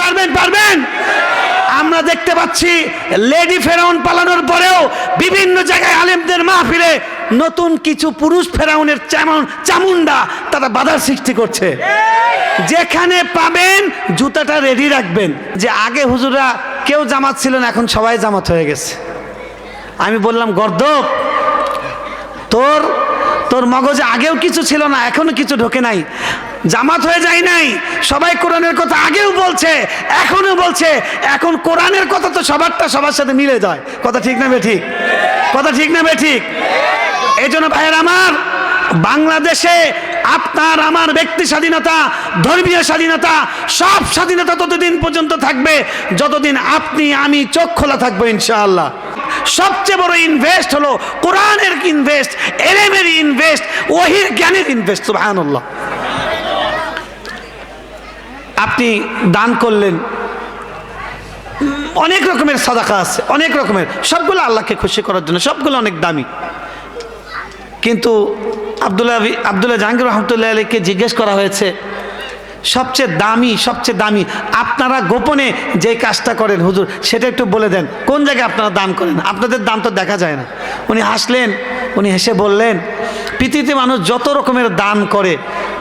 পারবেন পারবেন পারবেন। আমরা দেখতে পাচ্ছি, লেডি ফেরাউন পালানোর পরেও বিভিন্ন জায়গায় আলেমদের মাহফিলে নতুন কিছু পুরুষ ফেরাউনের চামন, চামুন্ডা তারা বাধার সৃষ্টি করছে। যেখানে পাবেন, জুতাটা রেডি রাখবেন। যে আগে হুজুরা কেউ জামাত ছিল না, এখন সবাই জামাত হয়ে গেছে। আমি বললাম, গর্দব, তোর তোর মগজে আগেও কিছু ছিল না, এখনও কিছু ঢোকে নাই। জামাত হয়ে যায় নাই। সবাই কোরআনের কথা আগেও বলছে এখনও বলছে। এখন কোরআনের কথা তো সবারটা সবার সাথে মিলে যায়। কথা ঠিক না ঠিক? কথা ঠিক না ঠিক? এই জন্য ভাইয়ের আমার, বাংলাদেশে আপনার, আমার ব্যক্তি স্বাধীনতা, ধর্মীয় স্বাধীনতা, সব স্বাধীনতা ততদিন পর্যন্ত থাকবে। যতদিন আপনি, আমি চোখ খোলা থাকব ইনশাআল্লাহ। সবচেয়ে বড় ইনভেস্ট হলো কোরআনের ইনভেস্ট এলেমের ইনভেস্ট ওহির জ্ঞানের ইনভেস্ট সুবহানাল্লাহ। আপনি দান করলেন। অনেক রকমের সাদাকা আছে, অনেক রকমের। সবগুলো আল্লাহকে খুশি করার জন্য, সবগুলো অনেক দামি। কিন্তু আবদুল্লাহ আবদুল্লাহ জাহাঙ্গীর রহমতুল্লাহ আলীকে জিজ্ঞেস করা হয়েছে, সবচেয়ে দামি সবচেয়ে দামি, আপনারা গোপনে যে কাজটা করেন, হুজুর, সেটা একটু বলে দেন। কোন জায়গায় আপনারা দান করেন? আপনাদের দাম তো দেখা যায় না। উনি হাসলেন, উনি হেসে বললেন, পৃথিবীতে মানুষ যত রকমের দান করে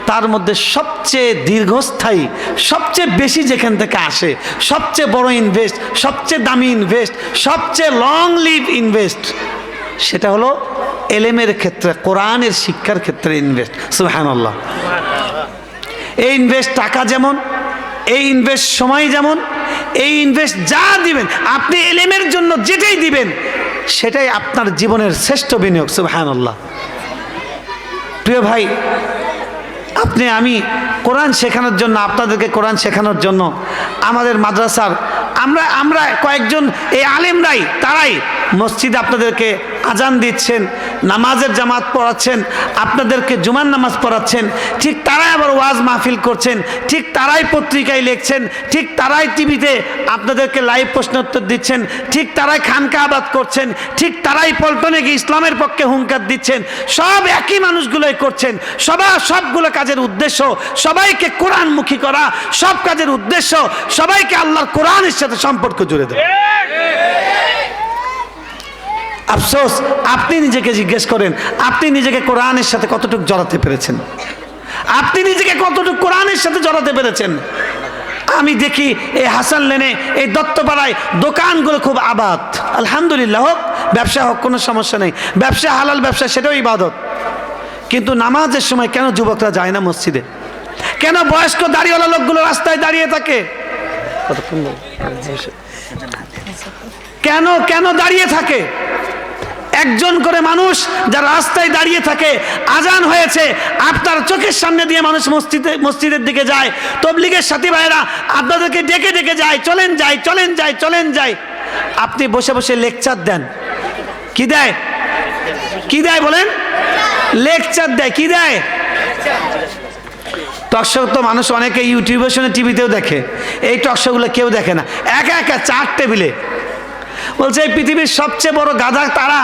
তার মধ্যে সবচেয়ে দীর্ঘস্থায়ী, সবচেয়ে বেশি যেখান থেকে আসে, সবচেয়ে বড় ইনভেস্ট সবচেয়ে দামি ইনভেস্ট সবচেয়ে লং লিভ ইনভেস্ট সেটা হলো এলেমের ক্ষেত্রে, কোরআনের শিক্ষার ক্ষেত্রে ইনভেস্ট সুহানাল্লাহ এই ইনভেস্ট টাকা যেমন, এই ইনভেস্ট সময় যেমন, এই ইনভেস্ট যা দিবেন, আপনি এলেমের জন্য যেটাই দিবেন, সেটাই আপনার জীবনের শ্রেষ্ঠ বিনিয়োগ, সুবহানাল্লাহ। প্রিয় ভাই আপনি, আমি কোরআন শেখানোর জন্য, আপনাদেরকে কোরআন শেখানোর জন্য আমাদের মাদ্রাসার, আমরা আমরা কয়েকজন এই আলেমরাই, তারাই মসজিদে আপনাদেরকে আজান দিচ্ছেন, নামাজের জামাত পড়াচ্ছেন, আপনাদেরকে জুমার নামাজ পড়াচ্ছেন, ঠিক তারাই আবার ওয়াজ মাহফিল করছেন, ঠিক তারাই পত্রিকায় লিখছেন, ঠিক তারাই টিভিতে আপনাদেরকে লাইভ প্রশ্নোত্তর দিচ্ছেন, ঠিক তারাই খানকা আবাদ করছেন, ঠিক তারাই পল্টনে গিয়ে ইসলামের পক্ষে হুঙ্কার দিচ্ছেন, সব একই মানুষগুলোই করছেন, সবার সবগুলো কাজের উদ্দেশ্য সবাইকে কোরআনমুখী করা, সব কাজের উদ্দেশ্য সবাইকে আল্লাহর কোরআনের সাথে সম্পর্ক জুড়ে দেয় আফসোস আপনি নিজেকে জিজ্ঞেস করেন আপনি নিজেকে কোরআনের সাথে কতটুকু জড়াতে পেরেছেন? আপনি নিজেকে কতটুকু কোরআনের সাথে জড়াতে পেরেছেন? আমি দেখি এই হাসান লেনে এই দত্তপাড়ায় দোকানগুলো খুব আবাদ। আলহামদুলিল্লাহ হোক ব্যবসা হোক কোনো সমস্যা নেই। ব্যবসা হালাল ব্যবসা সেটাও ইবাদত। কিন্তু নামাজের সময় কেন যুবকরা যায় না মসজিদে? কেন বয়স্ক দাঁড়িয়েওয়ালা লোকগুলো রাস্তায় দাঁড়িয়ে থাকে? কেন কেন দাঁড়িয়ে থাকে? একজন করে মানুষ যারা রাস্তায় দাঁড়িয়ে থাকে, আজান হয়েছে, আপনার চোখের সামনে দিয়ে মানুষ মসজিদে, মসজিদের দিকে যায়। তবলিগের সাথী ভাইরা আপনাদেরকে ডেকে ডেকে যায়, চলেন যায় চলেন যায় চলেন যায় আপনি বসে বসে লেকচার দেন। কি দেয়? কি দেয় বলেন? লেকচার দেয়। কি দেয়? টকশো তো মানুষ অনেকে ইউটিউবের শুনে টিভিতেও দেখে। এই টকশোগুলো কেউ দেখে না। একা একা চার টেবিলে। বলছে এই পৃথিবীর সবচেয়ে বড় গাধা তারা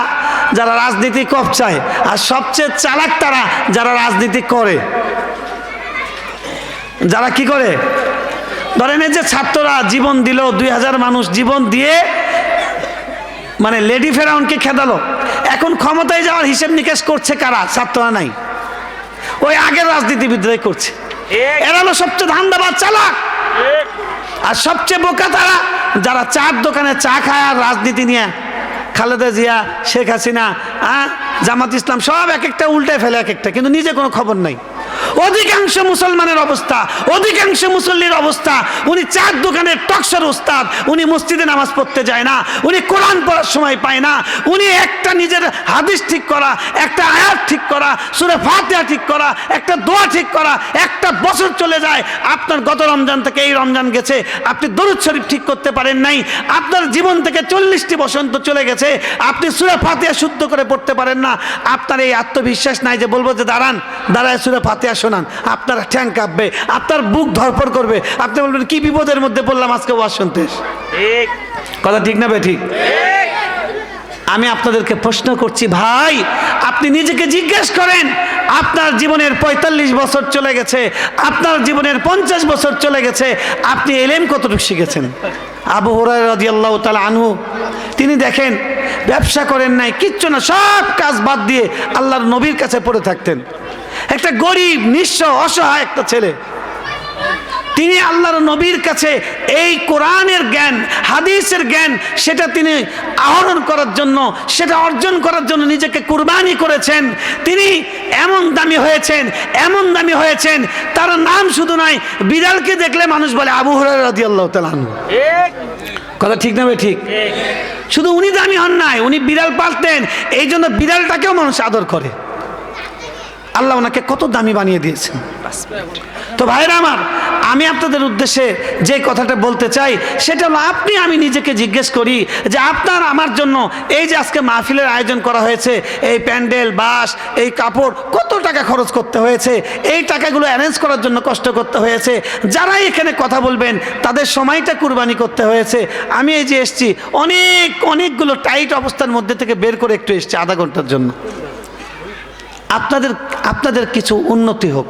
যারা রাজনীতি কপচায় আর সবচেয়ে চালাক তারা যারা রাজনীতি করে। যারা কি করে? ধরেন এই যে ছাত্ররা জীবন দিল দুই হাজার মানুষ জীবন দিয়ে মানে লেডি ফেরাউনকে খেদালো। এখন ক্ষমতায় যাওয়ার হিসেব নিকেশ করছে কারা? ছাত্ররা নাই। ওই আগের রাজনীতিবিদরাই করছে। এরা হলো সবচেয়ে ধান্দাবাদ চালাক। আর সবচেয়ে বোকা তারা যারা চার দোকানে চা খায় আর রাজনীতি নিয়ে, খালেদা জিয়া, শেখ হাসিনা হ্যাঁ জামাত ইসলাম সব এক একটা উল্টে ফেলে এক একটা, কিন্তু নিজে কোনো খবর নাই। অধিকাংশ মুসলমানের অবস্থা, অধিকাংশ মুসল্লির অবস্থা, উনি চার দোকানের টকসার উস্তাদ, উনি মসজিদে নামাজ পড়তে যায় না, উনি কোরআন পড়ার সময় পায় না, উনি একটা নিজের হাদিস ঠিক করা, একটা আয়াত ঠিক করা, সুরে ফাতিহা ঠিক করা, একটা দোয়া ঠিক করা, একটা বছর চলে যায়, আপনার গত রমজান থেকে এই রমজান গেছে, আপনি দরুদ শরীফ ঠিক করতে পারেন নাই, আপনার জীবন থেকে চল্লিশটি বসন্ত চলে গেছে, আপনি সুরে ফাতিহা শুদ্ধ করে পড়তে পারেন না, আপনার এই আত্মবিশ্বাস নাই যে বলব যে দাঁড়ান, দাঁড়ায় সুরে ফাতিহা শোনান আপনার ঠ্যাং কাঁপবে আপনার বুক ধরপড় করবে। আপনি বলবেন কি বিপদের মধ্যে পড়লাম আজকে ওয়াজ শুনতে? কথা ঠিক না ঠিক? আমি আপনাদেরকে প্রশ্ন করছি ভাই আপনি নিজেকে জিজ্ঞেস করেন আপনার জীবনের পঁয়তাল্লিশ বছর চলে গেছে আপনার জীবনের পঞ্চাশ বছর চলে গেছে আপনি এলেম কতটুকু শিখেছেন? আবু হরাই রাদিয়াল্লাহু তাআলা আনহু তিনি দেখেন ব্যবসা করেন নাই কিচ্ছু না সব কাজ বাদ দিয়ে আল্লাহর নবীর কাছে পড়ে থাকতেন। একটা গরিব নিঃস্ব অসহায় একটা ছেলে। তিনি আল্লাহর নবীর কাছে এই কোরআনের জ্ঞান হাদিসের জ্ঞান সেটা তিনি আহরণ করার জন্য সেটা অর্জন করার জন্য নিজেকে কুরবানি করেছেন। তিনি এমন দামি হয়েছেন এমন দামি হয়েছেন তার নাম শুধু নয় বিড়ালকে দেখলে মানুষ বলে আবু হরাই রাদিয়াল্লাহু তাআলা আনহু। কথা ঠিক না ভাই ঠিক? শুধু উনি দামি হন নাই উনি বিড়াল পালতেন এই জন্য বিড়ালটাকেও মানুষ আদর করে। আল্লাহ ওনাকে কত দামি বানিয়ে দিয়েছেন। তো ভাইরা আমার, আমি আপনাদের উদ্দেশ্যে যে কথাটা বলতে চাই, সেটা হলো আপনি, আমি নিজেকে জিজ্ঞেস করি যে আপনার আমার জন্য এই যে আজকে মাহফিলের আয়োজন করা হয়েছে, এই প্যান্ডেল, বাস, এই কাপড়, কত টাকা খরচ করতে হয়েছে, এই টাকাগুলো অ্যারেঞ্জ করার জন্য কষ্ট করতে হয়েছে, যারাই এখানে কথা বলবেন, তাদের সময়টা কুরবানি করতে হয়েছে। আমি এই যে এসছি, অনেক, অনেকগুলো টাইট অবস্থার মধ্যে থেকে বের করে একটু এসছি, আধা ঘণ্টার জন্য। আপনাদের আপনাদের কিছু উন্নতি হোক।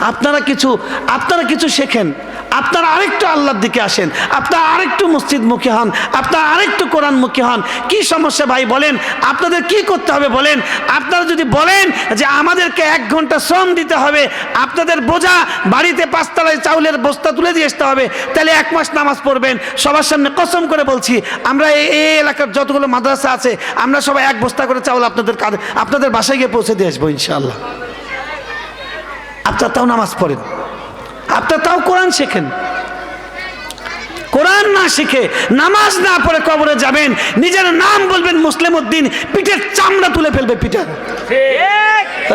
আপনারা কিছু আপনারা কিছু শেখেন। আপনারা আরেকটু আল্লাহর দিকে আসেন। আপনারা আরেকটু মসজিদ মসজিদমুখী হন। আপনারা আরেকটু কোরআনমুখী হন। কি সমস্যা ভাই বলেন? আপনাদের কি করতে হবে বলেন? আপনারা যদি বলেন যে আমাদেরকে এক ঘণ্টা শ্রম দিতে হবে, আপনাদের বোঝা বাড়িতে পাঁচতলায় চাউলের বস্তা তুলে দিয়ে আসতে হবে, তাহলে এক মাস নামাজ পড়বেন। সবার সামনে কসম করে বলছি, আমরা এই এলাকার যতগুলো মাদ্রাসা আছে, আমরা সবাই এক বস্তা করে চাউল আপনাদের আপনাদের বাসায় গিয়ে পৌঁছে দিয়ে আসব ইনশাআল্লাহ। আপনার তাও নামাজ পড়েন। আপনার তাও কোরআন শেখেন। কোরআন না শিখে নামাজ না পড়ে কবরে যাবেন, নিজের নাম বলবেন মুসলিম উদ্দিন পিঠের চামড়া তুলে ফেলবে পিঠের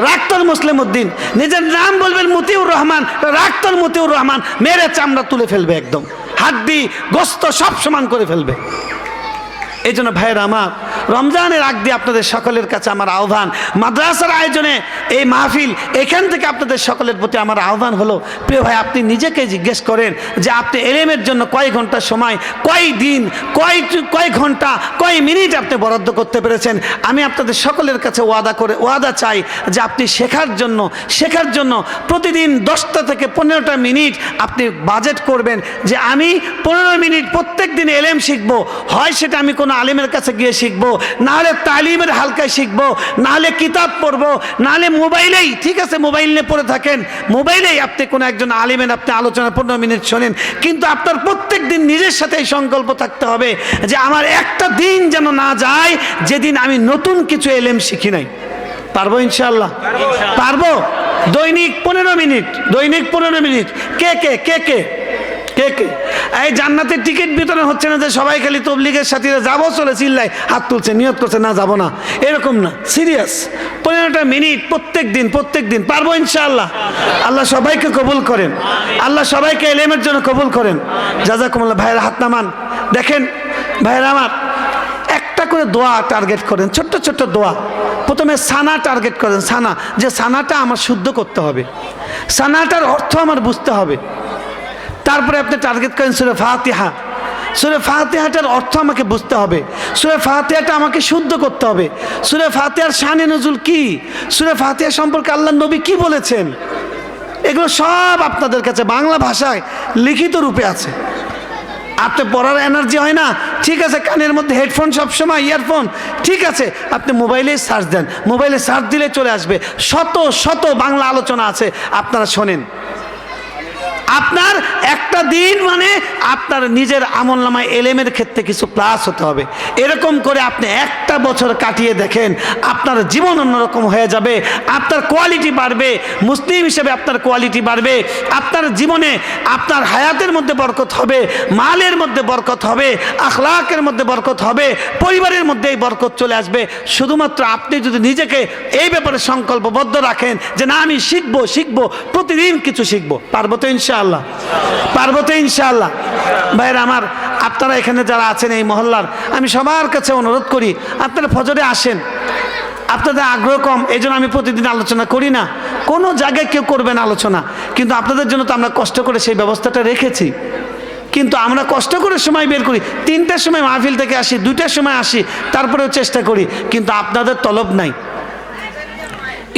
রাক্তর মুসলিম উদ্দিন নিজের নাম বলবেন মতিউর রহমান, রাক্তর মতিউর রহমান, মেরে চামড়া তুলে ফেলবে একদম। হাত হাড্ডি গোস্ত সব সমান করে ফেলবে। এই জন্য ভাইয়ের আমার, রমজানের আগ দিয়ে আপনাদের সকলের কাছে আমার আহ্বান, মাদ্রাসার আয়োজনে এই মাহফিল, এখান থেকে আপনাদের সকলের প্রতি আমার আহ্বান হলো, প্রিয় ভাই, আপনি নিজেকে জিজ্ঞেস করেন যে আপনি এলেমের জন্য কয় ঘণ্টা সময়, কয় দিন, কয় কয় ঘণ্টা কয় মিনিট আপনি বরাদ্দ করতে পেরেছেন। আমি আপনাদের সকলের কাছে ওয়াদা করে, ওয়াদা চাই যে আপনি শেখার জন্য শেখার জন্য প্রতিদিন দশটা থেকে পনেরোটা মিনিট আপনি বাজেট করবেন যে আমি পনেরো মিনিট প্রত্যেক দিন এলেম শিখব, হয় সেটা আমি কোনো আলিমের কাছে গিয়ে শিখব নাহলে তালিমের হালকায় শিখব নাহলে কিতাব পড়ব নাহলে মোবাইলেই, ঠিক আছে, মোবাইল নিয়ে পড়ে থাকেন, মোবাইলেই আপনি কোনো একজন আলিমের আপনি আলোচনা পনেরো মিনিট শোনেন, কিন্তু আপনার প্রত্যেক দিন নিজের সাথে এই সংকল্প থাকতে হবে যে আমার একটা দিন যেন না যায়, যেদিন আমি নতুন কিছু এলেম শিখি নাই। পারব ইনশাল্লাহ পারব? দৈনিক পনেরো মিনিট, দৈনিক পনেরো মিনিট। কে কে কে কে? কে কে? এই জান্নাতের টিকিট বিতরণ হচ্ছে না যে সবাই খালি তবলিগের সাথীরা যাব চলে চিল্লায় হাত তুলছে, নিয়ত করছে, না যাব না। এরকম না, সিরিয়াস। পনেরোটা মিনিট প্রত্যেক দিন প্রত্যেক দিন। পারব ইনশাআল্লাহ? আল্লাহ সবাইকে কবুল করেন। আল্লাহ সবাইকে এলেমের জন্য কবুল করেন। যা যা জাজাকুমুল্লাহ, ভাইয়ের হাত নামান। দেখেন ভাইয়ের আমার, একটা করে দোয়া টার্গেট করেন, ছোট্ট ছোট্ট দোয়া। প্রথমে সানা টার্গেট করেন, সানা, যে সানাটা আমার শুদ্ধ করতে হবে। সানাটার অর্থ আমার বুঝতে হবে। তারপরে আপনি টার্গেট করেন সুরে ফাতিহা। সুরে ফাতিহাটার অর্থ আমাকে বুঝতে হবে। সুরে ফাতিহাটা আমাকে শুদ্ধ করতে হবে। সুরে ফাতিহার শানে নজুল কি? সুরে ফাতিহা সম্পর্কে আল্লাহ নবী কি বলেছেন? এগুলো সব আপনাদের কাছে বাংলা ভাষায় লিখিত রূপে আছে। আপনি পড়ার এনার্জি হয় না। ঠিক আছে, কানের মধ্যে হেডফোন সবসময় ইয়ারফোন ঠিক আছে, আপনি মোবাইলে সার্চ দেন। মোবাইলে সার্চ দিলে চলে আসবে। শত শত বাংলা আলোচনা আছে। আপনারা শোনেন। আপনার একটা দিন মানে আপনার নিজের আমল নামায় এলেমের ক্ষেত্রে কিছু প্লাস হতে হবে। এরকম করে আপনি একটা বছর কাটিয়ে দেখেন, আপনার জীবন অন্যরকম হয়ে যাবে, আপনার কোয়ালিটি বাড়বে, মুসলিম হিসেবে আপনার কোয়ালিটি বাড়বে, আপনার জীবনে আপনার হায়াতের মধ্যে বরকত হবে, মালের মধ্যে বরকত হবে, আখলাকের মধ্যে বরকত হবে, পরিবারের মধ্যে এই বরকত চলে আসবে। শুধুমাত্র আপনি যদি নিজেকে এই ব্যাপারে সংকল্পবদ্ধ রাখেন যে না, আমি শিখব শিখব, প্রতিদিন কিছু শিখব। পারব তো ইনশাআল্লাহ। পারব তো ইনশাআল্লাহ। ভাইয়ের আমার, আপনারা এখানে যারা আছেন এই মহল্লার, আমি সবার কাছে অনুরোধ করি, আপনারা ফজরে আসেন। আপনাদের আগ্রহ কম এই আমি প্রতিদিন আলোচনা করি না। কোনো জায়গায় কেউ করবেন আলোচনা, কিন্তু আপনাদের জন্য তো আমরা কষ্ট করে সেই ব্যবস্থাটা রেখেছি। কিন্তু আমরা কষ্ট করে সময় বের করি, তিনটার সময় মাহফিল থেকে আসি, দুইটার সময় আসি, তারপরেও চেষ্টা করি, কিন্তু আপনাদের তলব নাই।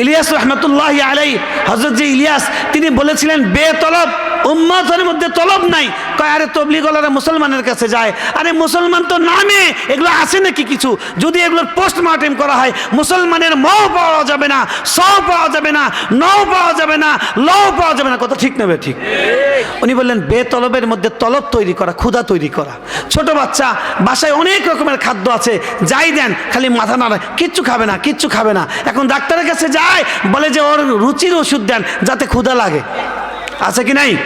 ইলিয়াস রহমতুল্লাহ আলাই হজরত যে ইলিয়াস, তিনি বলেছিলেন বেতলব উম্মতের মধ্যে তলব নাই। কয়, আরে তবলিগলারা মুসলমানের কাছে যায়। আরে মুসলমান তো নামে, এগুলো আছে নাকি কিছু? যদি এগুলোর পোস্টমর্টেম করা হয়, মুসলমানের ম পাওয়া যাবে না স পাওয়া যাবে না ন পাওয়া যাবে না ল পাওয়া যাবে না। কত ঠিক নেবে ঠিক? উনি বললেন, বেতলবের মধ্যে তলব তৈরি করা, ক্ষুধা তৈরি করা। ছোট বাচ্চা, বাসায় অনেক রকমের খাদ্য আছে, যাই দেন, খালি মাথা নাড়া, কিচ্ছু খাবে না, কিচ্ছু খাবে না। এখন ডাক্তারের কাছে যায়, বলে যে ওর রুচির ওষুধ দেন, যাতে ক্ষুধা লাগে। আছে কি নাই?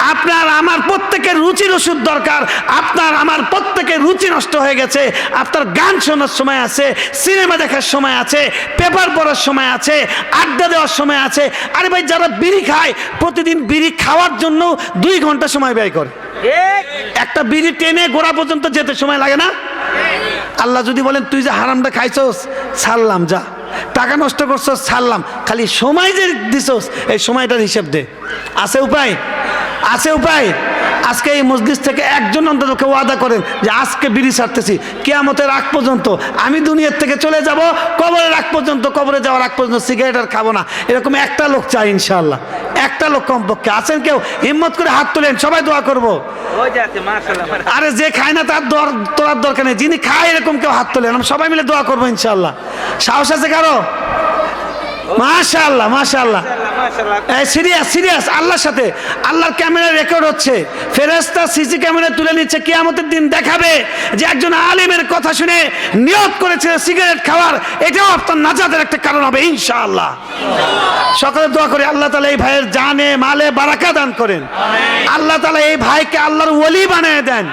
আপনার, আমার প্রত্যেকের রুচির ওষুধ দরকার। আপনার, আমার প্রত্যেকের রুচি নষ্ট হয়ে গেছে। আপনার গান শোনার সময় আছে, সিনেমা দেখার সময় আছে, পেপার পড়ার সময় আছে, আড্ডা দেওয়ার সময় আছে। আরে ভাই, যারা বিড়ি খায়, প্রতিদিন বিড়ি খাওয়ার জন্য দুই ঘণ্টা সময় ব্যয় করে। একটা বিড়ি টেনে গোড়া পর্যন্ত যেতে সময় লাগে না? আল্লাহ যদি বলেন, তুই যে হারামটা খাইছস, ছাড়লাম, যা। টাকা নষ্ট করছস ছাড়লাম। খালি সময় যে দিছস, এই সময়টার হিসেব দে। আছে উপায়? আছে উপায়? আজকে এই মসজিদ থেকে একজন অন্ততকে ওয়াদা করেন যে আজকে বিড়ি ছাড়তেছি। কেয়ামতের আগ পর্যন্ত আমি দুনিয়ার থেকে চলে যাব, কবরের আগ পর্যন্ত, কবরে যাওয়ার আগ পর্যন্ত সিগারেট আর খাব না। এরকম একটা লোক চাই ইনশাআল্লাহ। একটা লোক কমপক্ষে। আছেন কেউ? হিম্মত করে হাত তোলেন সবাই দোয়া করব। আরে যে খায় না তার দর তোলার দরকার নেই। যিনি খায় এরকম কেউ হাত তোলেন আমরা সবাই মিলে দোয়া করব ইনশাল্লাহ সাহস আছে কারও? মাশাল্লাহ মাশাল্লাহ সিরিয়াস সিরিয়াস আল্লাহর সাথে। আল্লাহর ক্যামেরা রেকর্ড হচ্ছে। ফেরেস্তা সিসি ক্যামেরা তুলে নিচ্ছে। কিয়ামতের দিন দেখাবে যে একজন আলিমের কথা শুনে নিয়ত করেছে সিগারেট খাওয়ার। এটাও আপনার নাজাদের একটা কারণ হবে ইনশাআল্লাহ। সকালে দোয়া করি, আল্লাহ তালা এই ভাইয়ের জানে, মালে বারাকা দান করেন। আল্লাহ তালা এই ভাইকে আল্লাহর ওলি বানিয়ে দেন।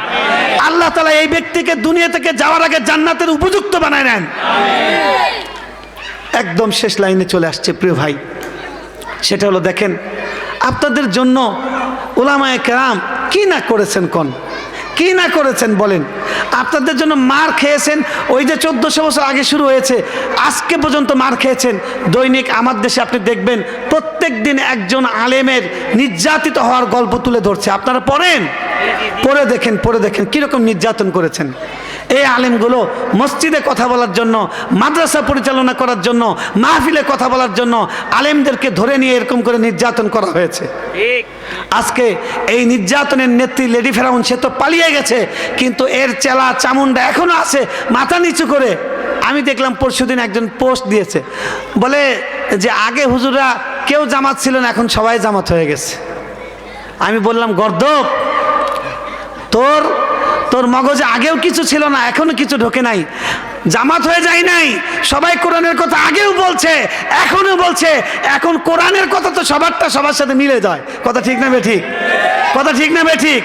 আল্লাহ তালা এই ব্যক্তিকে দুনিয়া থেকে যাওয়ার আগে জান্নাতের উপযুক্ত বানায় নেন। একদম শেষ লাইনে চলে আসছে প্রিয় ভাই। সেটা হলো, দেখেন, আপনাদের জন্য ওলামায় কেরাম কি না করেছেন কোন? কি না করেছেন বলেন? আপনাদের জন্য মার খেয়েছেন, ওই যে চোদ্দশো বছর আগে শুরু হয়েছে, আজকে পর্যন্ত মার খেয়েছেন। দৈনিক আমার দেশে আপনি দেখবেন, প্রত্যেক দিন একজন আলেমের নির্যাতিত হওয়ার গল্প তুলে ধরছে। আপনারা পড়েন? পড়ে দেখেন পড়ে দেখেন, কীরকম নির্যাতন করেছেন। এই আলেমগুলো মসজিদে কথা বলার জন্য, মাদ্রাসা পরিচালনা করার জন্য, মাহফিলে কথা বলার জন্য, আলেমদেরকে ধরে নিয়ে এরকম করে নির্যাতন করা হয়েছে। ঠিক। আজকে এই নির্যাতনের নেত্রী লেডি ফেরাউন, সে তো পালিয়ে গেছে, কিন্তু এর চেলা চামুন্ডা এখনও আছে, মাথা নিচু করে। আমি দেখলাম পরশুদিন একজন পোস্ট দিয়েছে, বলে যে আগে হুজুরা কেউ জামাত ছিল না, এখন সবাই জামাত হয়ে গেছে। আমি বললাম, গর্দব, তোর তোর মগজে আগেও কিছু ছিল না এখনও কিছু ঢোকে নাই। জামাত হয়ে যায় নাই। সবাই কোরআনের কথা আগেও বলছে, এখনও বলছে। এখন কোরআনের কথা তো সবারটা সবার সাথে মিলে যায়। কথা ঠিক না বে ঠিক? কথা ঠিক না বে ঠিক?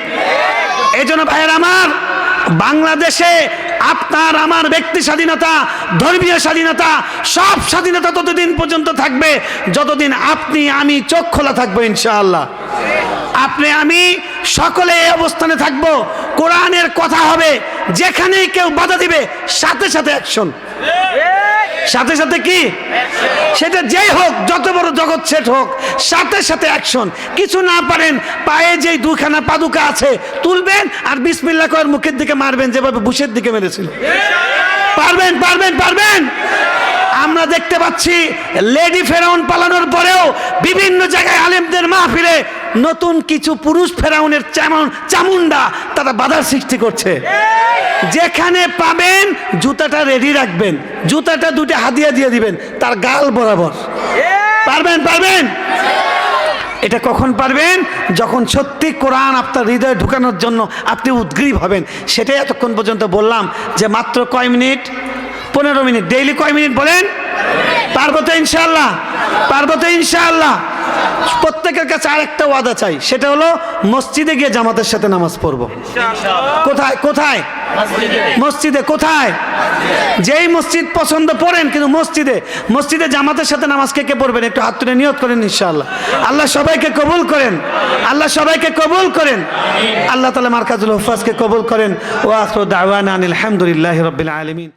এই জন্য ভাইয়ের আমার, বাংলাদেশে আপনার, আমার ব্যক্তি স্বাধীনতা, ধর্মীয় স্বাধীনতা, সব স্বাধীনতা ততদিন পর্যন্ত থাকবে। যতদিন আপনি, আমি চোখ খোলা থাকব ইনশাআল্লাহ। আপনি, আমি সকলে এই অবস্থানে থাকব। কোরআনের কথা হবে। যেখানেই কেউ বাধা দিবে, সাথে সাথে অ্যাকশন সাথে সাথে কি? সেটা যেই হোক, যত বড় জগৎ সেট হোক, সাথে সাথে অ্যাকশন কিছু না পারেন, পায়ে যেই দুখানা পাদুকা আছে, তুলবেন আর বিসমিল্লা করার মুখের দিকে মারবেন, যেভাবে বুশের দিকে মেরেছিল। পারবেন পারবেন পারবেন? আমরা দেখতে পাচ্ছি, লেডি ফেরাউন পালানোর পরেও বিভিন্ন জায়গায় আলেমদের মাহফিলে নতুন কিছু পুরুষ ফেরাউনের চামন চামুন্ডা তারা বাধার সৃষ্টি করছে। যেখানে পাবেন জুতাটা রেডি রাখবেন। জুতাটা দুটো হাদিয়া দিয়ে দিবেন তার গাল বরাবর। পারবেন পারবেন? এটা কখন পারবেন? যখন সত্যি কোরআন আপনার হৃদয়ে ঢুকানোর জন্য আপনি উদ্গ্রীব হবেন। সেটাই এতক্ষণ পর্যন্ত বললাম যে মাত্র কয় মিনিট? পনেরো মিনিট। ডেইলি কয় মিনিট বলেন? পারব তো ইনশাল্লাহ পারব তো ইনশাল্লাহ প্রত্যেকের কাছে আরেকটা ওয়াদা চাই সেটা হলো মসজিদে গিয়ে জামাতের সাথে নামাজ পড়ব। কোথায়? কোথায়? মসজিদে। কোথায়? যেই মসজিদ পছন্দ পড়েন কিন্তু মসজিদে মসজিদে জামাতের সাথে নামাজ কে কে পড়বেন? একটু হাত তুলে নিয়ত করেন ইনশাআল্লাহ। আল্লাহ সবাইকে কবুল করেন। আল্লাহ সবাইকে কবুল করেন। আল্লাহ তালা মার্কাজুল হফাজকে কবুল করেন। ও আখর দাওয়ান আলহামদুলিল্লাহ রবিল আলমিন।